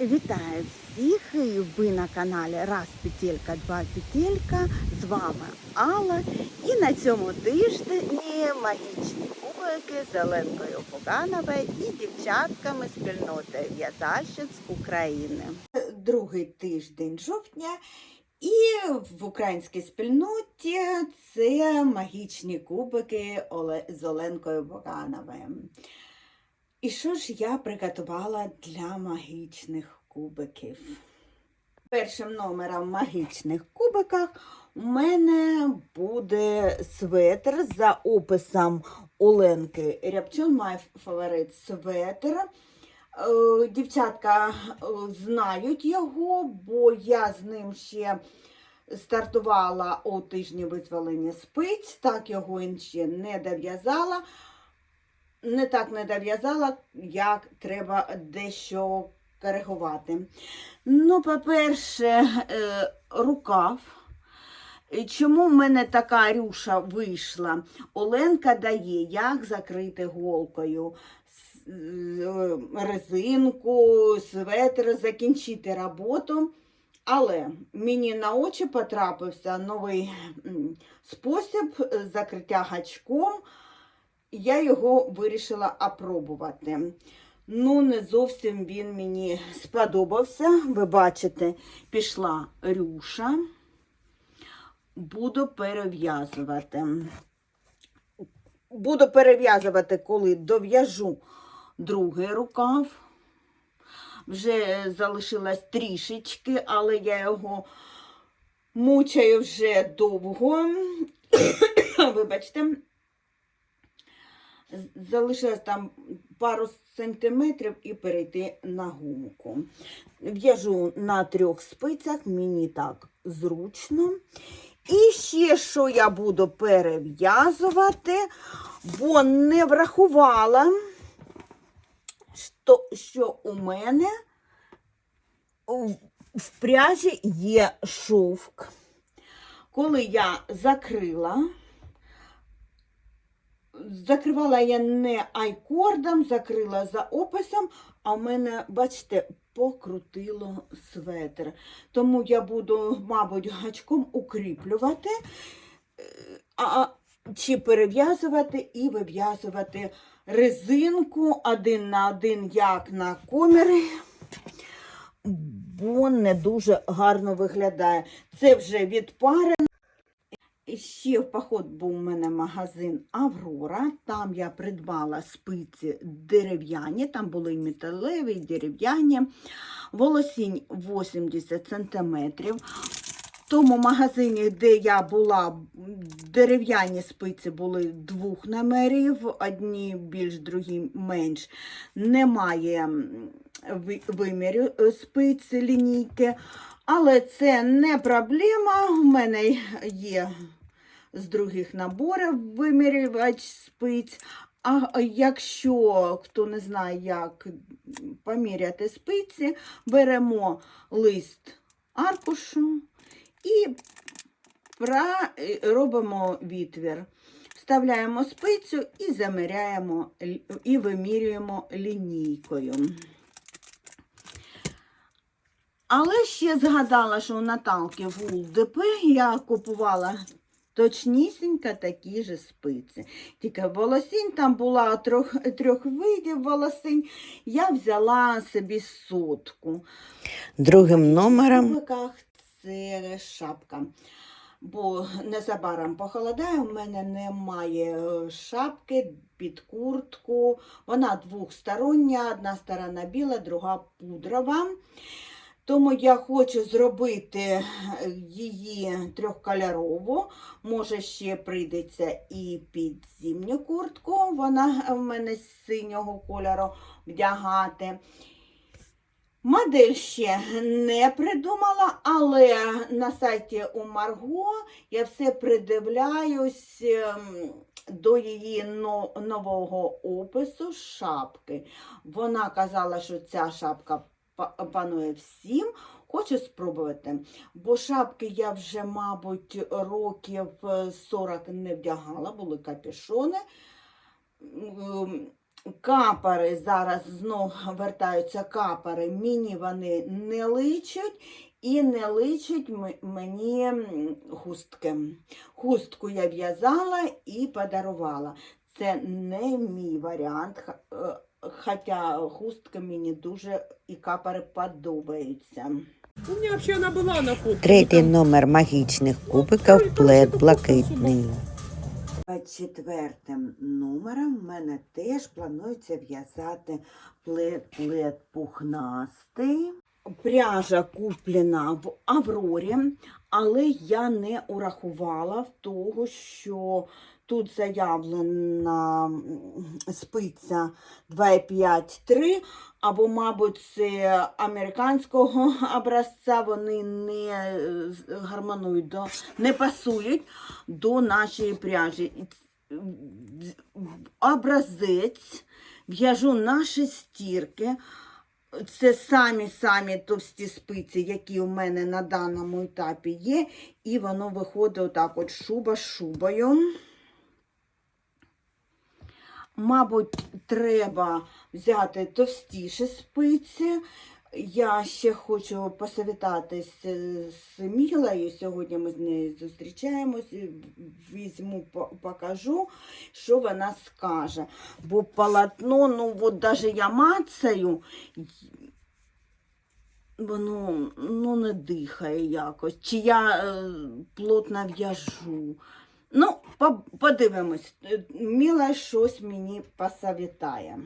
Вітаю всіх! Ви на каналі Раз Петелька, Два Петелька. З вами Алла. І на цьому тижні магічні кубики з Оленкою Погановою і дівчатками спільноти в'язальщиць України. Другий тиждень жовтня. І в українській спільноті це магічні кубики з Оленкою Богановою. І що ж я приготувала для магічних кубиків? Першим номером магічних кубиках у мене буде светр за описом Оленки Рябчун, мій фаворит светр. Е, Дівчатка е, знають його, бо я з ним ще стартувала у тижні визволення спиць, так його ще не дов'язала не так не дов'язала, як треба дещо коригувати. Ну, по-перше, е, рукав. Чому в мене така рюша вийшла? Оленка дає, як закрити голкою е, резинку, светр, закінчити роботу. Але мені на очі потрапився новий спосіб закриття гачком я його вирішила опробувати. Ну, не зовсім він мені сподобався. Ви бачите, пішла рюша. Буду перев'язувати. Буду перев'язувати, коли дов'яжу другий рукав. Вже залишилось трішечки, але я його мучаю вже довго. Вибачте, залишилось там пару сантиметрів і перейти на гумку. В'яжу на трьох спицях, мені так зручно. І ще що я буду перев'язувати, бо не врахувала, що, у мене в пряжі є шовк. Коли я закрила, Закривала я не айкордом, закрила за описом, а в мене, бачите, покрутило светр. Тому я буду, мабуть, гачком укріплювати, е, а, чи перев'язувати і вив'язувати резинку один на один, як на комірі, бо не дуже гарно виглядає. Це вже від пари. Ще в поход був у мене магазин Аврора. Там я придбала спиці дерев'яні, там були і металеві, і дерев'яні. Волосінь 80 сантиметрів. В тому магазині, де я була, дерев'яні спиці були двох номерів, одні більш, другі менш. Немає вимірів е, спиць лінійки. Але це не проблема. У мене є з других наборів вимірювач спиць. А якщо хто не знає, як поміряти спиці, беремо лист аркушу і робимо відвір. Вставляємо спицю і заміряємо і вимірюємо лінійкою. Але ще згадала, що у Наталки Вул ДП я купувала точнісінько такі ж спиці. Тільки волосінь там була трьох, трьох видів волосинь. Я взяла собі сотку. Другим В номером це шапка. Бо незабаром похолодає, у мене немає е, шапки під куртку. Вона двохстороння, одна сторона біла, друга пудрова. Тому я хочу зробити е, її трьохкольорову. Може, ще прийдеться і під зимню куртку. Вона в мене з синього кольору вдягати. Модель ще не придумала, але на сайті у Марго я все придивляюсь ем, до її нового опису шапки. Вона казала, що ця шапка панує всім. Хочу спробувати, бо шапки я вже, мабуть, років е, 40 не вдягала, були капюшони. Капари зараз знов вертаються капари. Мені вони не личать і не личать мені хустки. Хустку я в'язала і подарувала. Це не мій варіант, е, хоча хустки мені дуже і капари подобаються. У меня вообще она была на фото. Третій номер магічних кубиків плед блакитний. Четвертим номером в мене теж планується в'язати плед, плед пухнастий. Пряжа куплена в Аврорі, але я не урахувала в того, що тут заявлена спиця 2,5-3, або, мабуть, це американського образця, вони не гармонують, до, не пасують до нашої пряжі. Образець в'яжу на шестірки. Це самі-самі товсті спиці, які у мене на даному етапі є, і воно виходить отак от шуба з шубою. Мабуть, треба взяти товстіші спиці. Я ще хочу посовітатись з Мілою. Сьогодні ми з нею зустрічаємось. Візьму, покажу, що вона скаже. Бо полотно, ну от даже я мацаю, воно ну, не дихає якось. Чи я е, плотно в'яжу. Ну, подивимось. Е, Міла щось мені посовітає.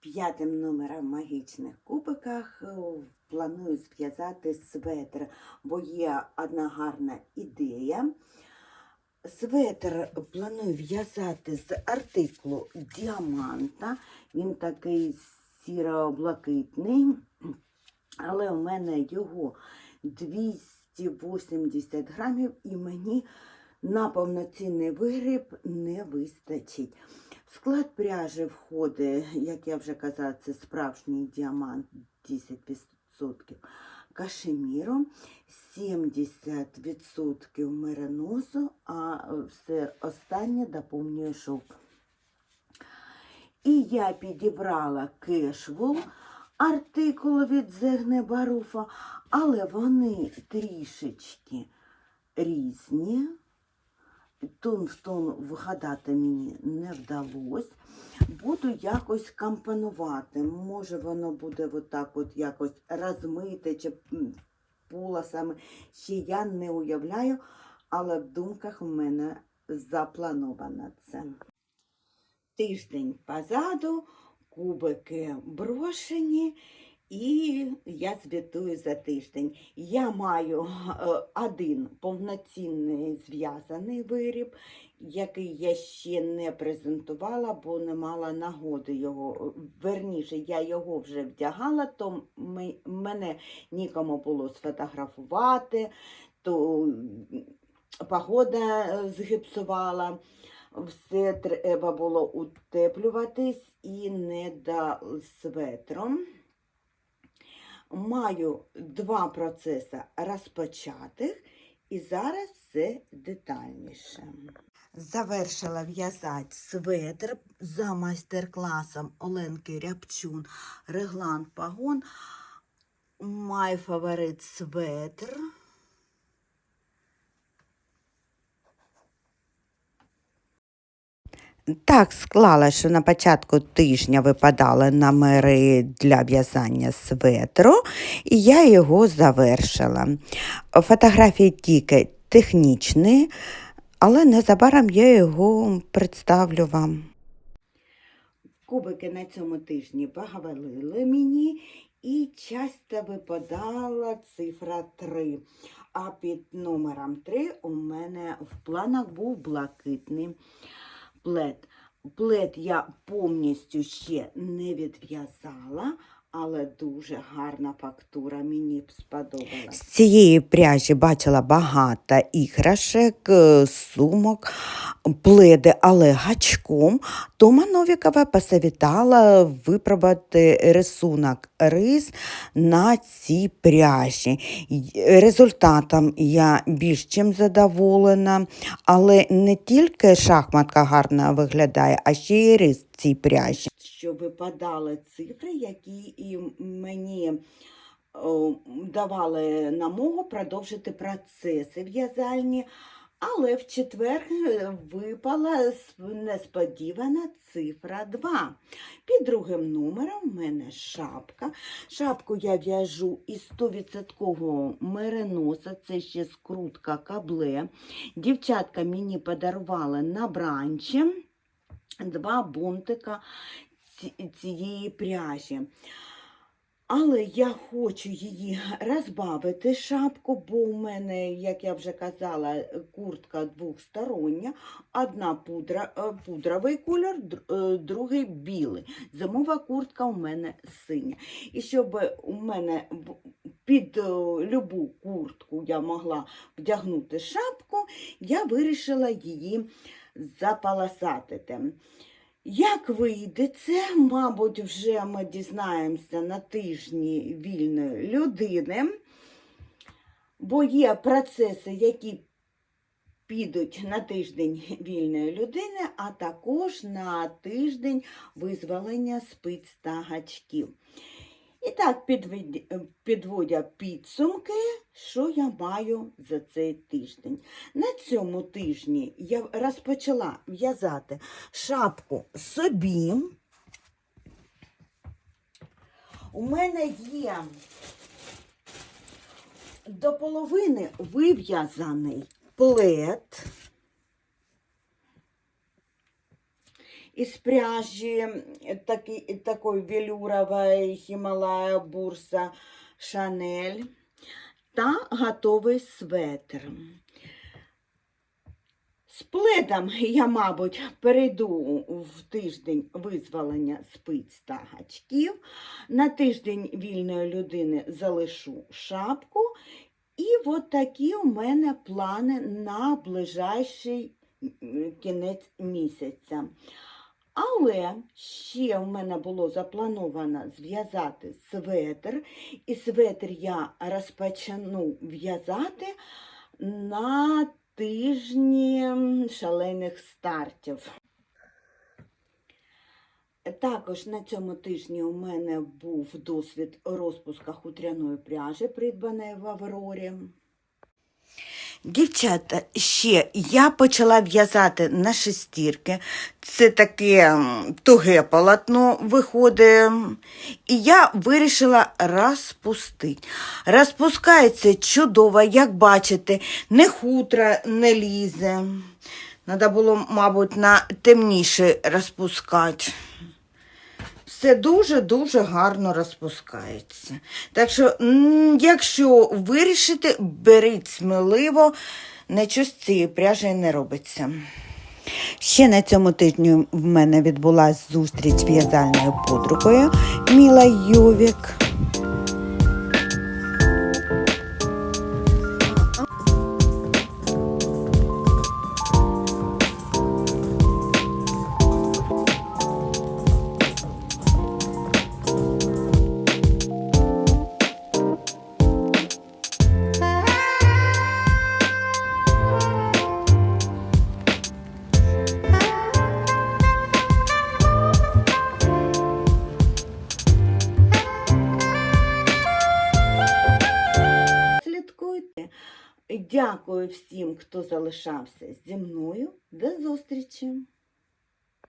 П'ятим номером в магічних кубиках е, планую зв'язати светр, бо є одна гарна ідея. Светр планую в'язати з артиклу діаманта. Він такий сіро-блакитний, але у мене його 280 грамів і мені на повноцінний виріб не вистачить. В склад пряжі входить, як я вже казала, це справжній діамант 10% кашеміру, 70% мериносу, а все останнє доповнює шовк. І я підібрала кешвул, артикул від Зегне Баруфа, але вони трішечки різні. Тон в тон вгадати мені не вдалося. Буду якось компонувати. Може, воно буде отак от якось розмите чи полосами. Ще я не уявляю, але в думках у мене заплановано це. Тиждень позаду, кубики брошені, і я звітую за тиждень. Я маю е, один повноцінний зв'язаний виріб, який я ще не презентувала, бо не мала нагоди його. Верніше, я його вже вдягала, то мене нікому було сфотографувати, то погода е, згіпсувала. Все треба було утеплюватись і не до светром. Маю два процеси розпочатих, і зараз все детальніше. Завершила в'язати светр за майстер-класом Оленки Рябчун Реглан Пагон. Май фаворит светр. Так склалося, що на початку тижня випадали номери для в'язання светру, і я його завершила. Фотографії тільки технічні, але незабаром я його представлю вам. Кубики на цьому тижні поговорили мені, і часто випадала цифра 3. А під номером 3 у мене в планах був блакитний плед. Плед я повністю ще не відв'язала, але дуже гарна фактура, мені б З цієї пряжі бачила багато іграшек, е, сумок, пледи, але гачком, Тома Новікова посовітала випробувати рисунок рис на цій пряжі. Результатом я більш чим задоволена, але не тільки шахматка гарно виглядає, а ще й рис в цій пряжі. що випадали цифри, які і мені давали намогу продовжити процеси в'язальні. Але в четвер е, випала несподівана цифра 2. Під другим номером в мене шапка. Шапку я в'яжу із 100% мериноса, це ще скрутка кабле. Дівчатка мені подарували на бранчі два бунтика цієї пряжі. Але я хочу її розбавити шапку, бо у мене, як я вже казала, куртка двохстороння. Одна пудра, е, пудровий кольор, е, другий білий. Зимова куртка у мене синя. І щоб у мене під е, любу куртку я могла вдягнути шапку, я вирішила її запаласатити. Як вийде це, мабуть, вже ми дізнаємося на тижні вільної людини, бо є процеси, які підуть на тиждень вільної людини, а також на тиждень визволення спиць та гачків. І так, підводя підсумки, що я маю за цей тиждень. На цьому тижні я розпочала в'язати шапку собі. У мене є до половини вив'язаний плед із пряжі такі, такої велюрової Хімалая бурса Шанель та готовий светр. З пледом я, мабуть, перейду в тиждень визволення спиць та гачків. На тиждень вільної людини залишу шапку. І от такі у мене плани на ближайший кінець місяця. Але ще в мене було заплановано зв'язати светр, і светр я розпочну в'язати на тижні шалених стартів. Також на цьому тижні у мене був досвід розпуска хутряної пряжі, придбаної в Аврорі. Дівчата, ще я почала в'язати на шестірки. Це таке туге полотно виходить. І я вирішила розпустити. Розпускається чудово, як бачите, не хутра не лізе. Треба було, мабуть, на темніше розпускати. Все дуже-дуже гарно розпускається. Так що, якщо вирішите, беріть сміливо, нічого з цієї пряжі не робиться. Ще на цьому тижні в мене відбулася зустріч з в'язальною подругою Міла Йовік. Дякую всім, хто залишався зі мною. До зустрічі!